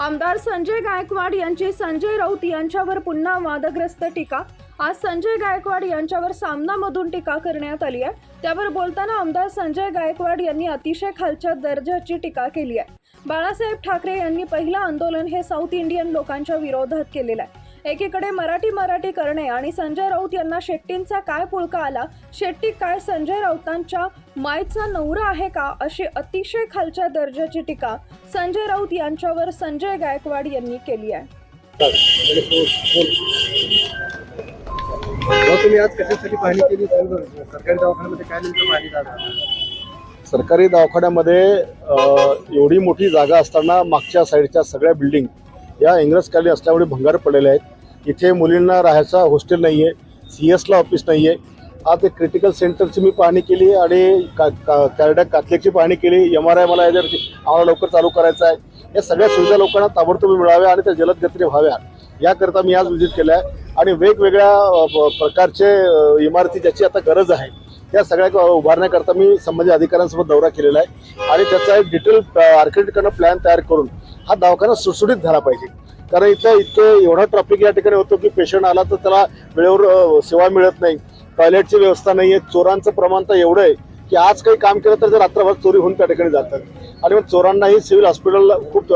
आमदार संजय गायकवाड यांची संजय राऊत यांच्यावर पुन्हा वादग्रस्त टीका. आज संजय गायकवाड यांच्यावर सामनामधून टीका करण्यात आली आहे. त्यावर बोलताना आमदार संजय गायकवाड यांनी अतिशय खालच्या दर्जाची टीका केली आहे. बाळासाहेब ठाकरे यांनी पहिलं आंदोलन हे साऊथ इंडियन लोकांच्या विरोधात केलेलं आहे. एकीकडे मराठी मराठी करणे आणि संजय राऊत यांना शेट्टींचा काय पुळका आला? शेट्टी काय संजय राऊतांच्या मायचा नवरा आहे का? अशी अतिशय खालच्या दर्जाची टीका संजय राऊत यांच्यावर संजय गायकवाड यांनी केली आहे. भाऊ, तुम्ही आज कशासाठी पाहणी केली? सर्व सरकारी दवाखान्यामध्ये काय नेमकं पाहणी झालं? सरकारी दवाखान्यामध्ये अ, एवढी मोठी जागा असताना मागच्या साईडच्या सगळ्या बिल्डिंग या इंग्रजकालीन असल्यामुळे भंगार पडलेले आहेत. इथे मुलींना राहायचा हॉस्टेल नाही आहे सी एसला ऑफिस नाही आहे आज एक क्रिटिकल सेंटरची मी पाहणी केली आणि का का कॅरडॅक कातल्याची पाहणी केली. एम आर आय मला याच्यावरती आम्हाला लवकर चालू करायचं आहे. या सगळ्या सुविधा लोकांना ताबडतोब मिळाव्या आणि त्या जलद गतीने व्हाव्या. याकरता मी आज विजिट केलं आहे आणि वेगवेगळ्या प- प्रकारचे इमारती ज्याची आता गरज आहे त्या सगळ्या उभारण्याकरता मी संबंधित अधिकाऱ्यांसोबत दौरा केलेला आहे. आणि त्याचा एक डिटेल आर्किटेक्टकडनं प्लॅन तयार करून हा दवाखाना सुटसुटीत झाला पाहिजे. कारण इथं इतकं एवढा ट्रॅफिक या ठिकाणी होतो की पेशंट आला तर त्याला वेळेवर सेवा मिळत नाही. टॉयलेटची व्यवस्था नाही आहे चोरांचं प्रमाण तर एवढं आहे की आज काही काम केलं तर ते रात्रभर चोरी होऊन त्या ठिकाणी जातात. आणि मग चोरांनाही सिव्हिल हॉस्पिटलला खूप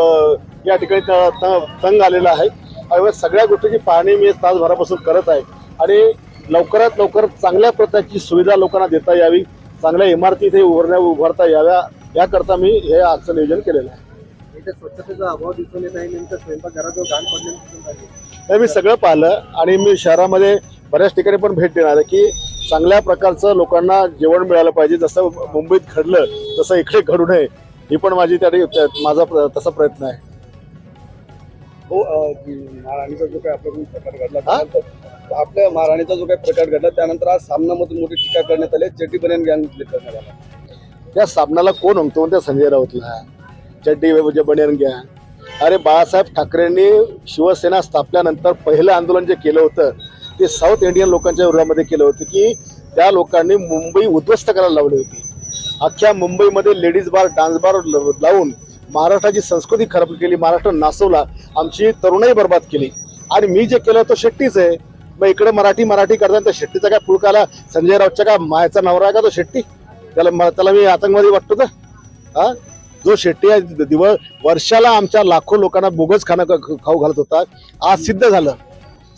या ठिकाणी त- त- तंग आलेला आहे. आणि मग सगळ्या गोष्टीची पाहणी मी तासभरापासून करत आहे. आणि लवकरात लवकर चांगल्या प्रकारची सुविधा लोकांना देता यावी. चांगल्या इमारती इथे उभारण्या उभारता याव्या. याकरता मी हे आजचं नियोजन केलेलं आहे. इथे स्वच्छतेचा अभाव दिसून येत आहे. स्वयंपाकघराजवळ घाण पडलेलं दिसून राहिले. हे मी सगळं पाहिलं आणि मी शहरामध्ये बऱ्याच ठिकाणी पण भेट देणार आहे की चांगल्या प्रकारचं लोकांना जेवण मिळालं पाहिजे. जसं मुंबईत घडलं तसं इकडे घडू नये ही पण माझी त्या त्या- माझा प्र- तसा प्रयत्न आहे. हो महाराणीचा जो काही आपल्याकडून प्रकार घडला हा? त्यानंतर आपल्या महाराणीचा जो काही प्रकार घडला त्यानंतर आज सामनामधून मोठी टीका करण्यात आली चेटी बनियन गँग करण्यात आला त्या साबणाला कोण म्हणतो म्हणते संजय राऊतला. चड्डी म्हणजे बनियन घ्या. अरे बाळासाहेब ठाकरेंनी शिवसेना स्थापल्यानंतर पहिलं आंदोलन जे केलं होतं ते साऊथ इंडियन लोकांच्या विरोधामध्ये केलं होतं की त्या लोकांनी मुंबई उद्ध्वस्त करायला लावली होती. अख्ख्या मुंबईमध्ये लेडीज बार डान्स बार लावून महाराष्ट्राची संस्कृती खराब केली महाराष्ट्र नासवला आमची तरुणाई बर्बाद केली. आणि मी जे केलं तो शेट्टीच आहे. मग इकडे मराठी मराठी करताना त्या शेट्टीचा काय पुळकाला संजय राऊतच्या का मायाचा नवरा आहे का तो शेट्टी? त्याला म- त्याला मी आतंकवादी वाटतो का हा? जो शेट्टी आहे दिवस वर्षाला आमच्या लाखो लोकांना बोगस खाणं ख- खाऊ घालत होता आज सिद्ध झालं.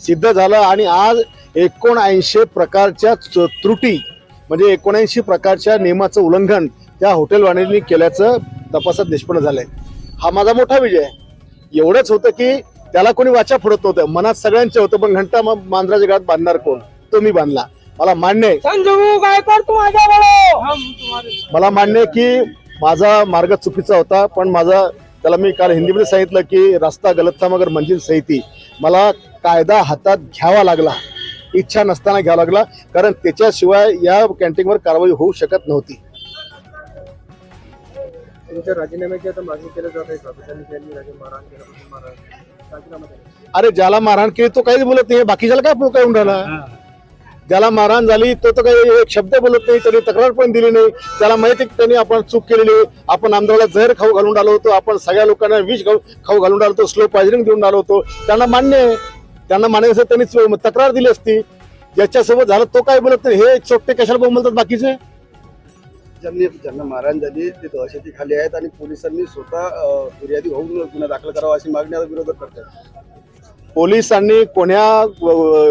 सिद्ध झालं आणि आज एकोणऐंशी प्रकारच्या च- त्रुटी म्हणजे एकोणऐंशी प्रकारच्या नियमाचं उल्लंघन त्या हॉटेलवाल्यांनी केल्याचं तपासात निष्पन्न झालंय. हा माझा मोठा विजय आहे. एवढंच होतं की त्याला कोणी वाचा फोडत नव्हतं. मनात सगळ्यांचे होतं पण घंटा मग मांजराच्या गळ्यात बांधणार कोण? तो मी बांधला. मला मान्य आहे. मला मान्य आहे की माझा मार्ग चुकीचा होता पण माझा त्याला मी काल हिंदीमध्ये सांगितलं की रस्ता गलत था मगर मंजिल सही थी. मला कायदा हातात घ्यावा लागला इच्छा नसताना घ्यावा लागला कारण त्याच्याशिवाय या कॅन्टीनवर कारवाई होऊ शकत नव्हती. राजीनाम्याची आता मागणी केली जात आहे. अरे ज्याला मारहाण केली तो काहीच बोलत नाही बाकीच्याला काय येऊन राहिला? ज्याला मारहाण झाली तो तर काही एक शब्द बोलत नाही त्यांनी तक्रार पण दिली नाही. त्याला माहिती त्यांनी आपण चूक केलेली आपण आमदाराला जहर खाऊ घालून आलो होतो. आपण सगळ्या लोकांना विष खाऊ खाऊ घालून आलो होतो. स्लो पॉयझनिंग देऊन आलो होतो. त्यांना मान्य आहे. त्यांना मान्य असं त्यांनी तक्रार दिली असती. ज्याच्यासोबत झालं तो काय बोलत नाही? हे चोपटे कशाला बोलतात बाकीचे? ज्यांनी ज्यांना मारहाण झाली ते दहशती खाली आहेत आणि पोलिसांनी स्वतः फिर्यादी होऊन गुन्हा दाखल करावा अशी मागणी आता विरोधक करतात. पोलिसांनी कोण्या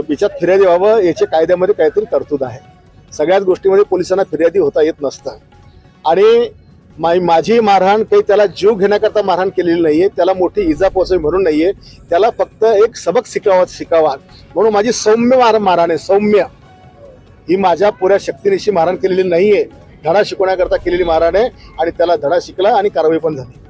बिचात फिर्यादी व्हावं याचे कायद्यामध्ये काहीतरी तरतूद आहे. सगळ्याच गोष्टीमध्ये पोलिसांना फिर्यादी होता येत नसतं. आणि मा- माझी मारहाण काही त्याला जीव घेण्याकरता मारहाण केलेली नाही आहे त्याला मोठी इजा पोहोचावी म्हणून नाही आहे त्याला फक्त एक सबक शिकावा शिकावा. म्हणून माझी सौम्य मार मारहाण आहे सौम्य. ही माझ्या पुऱ्या शक्तीनिशी मारहाण केलेली नाही आहे धडा शिकवण्याकरता केलेली मारहाण आहे आणि त्याला धडा शिकला आणि कारवाई पण झाली.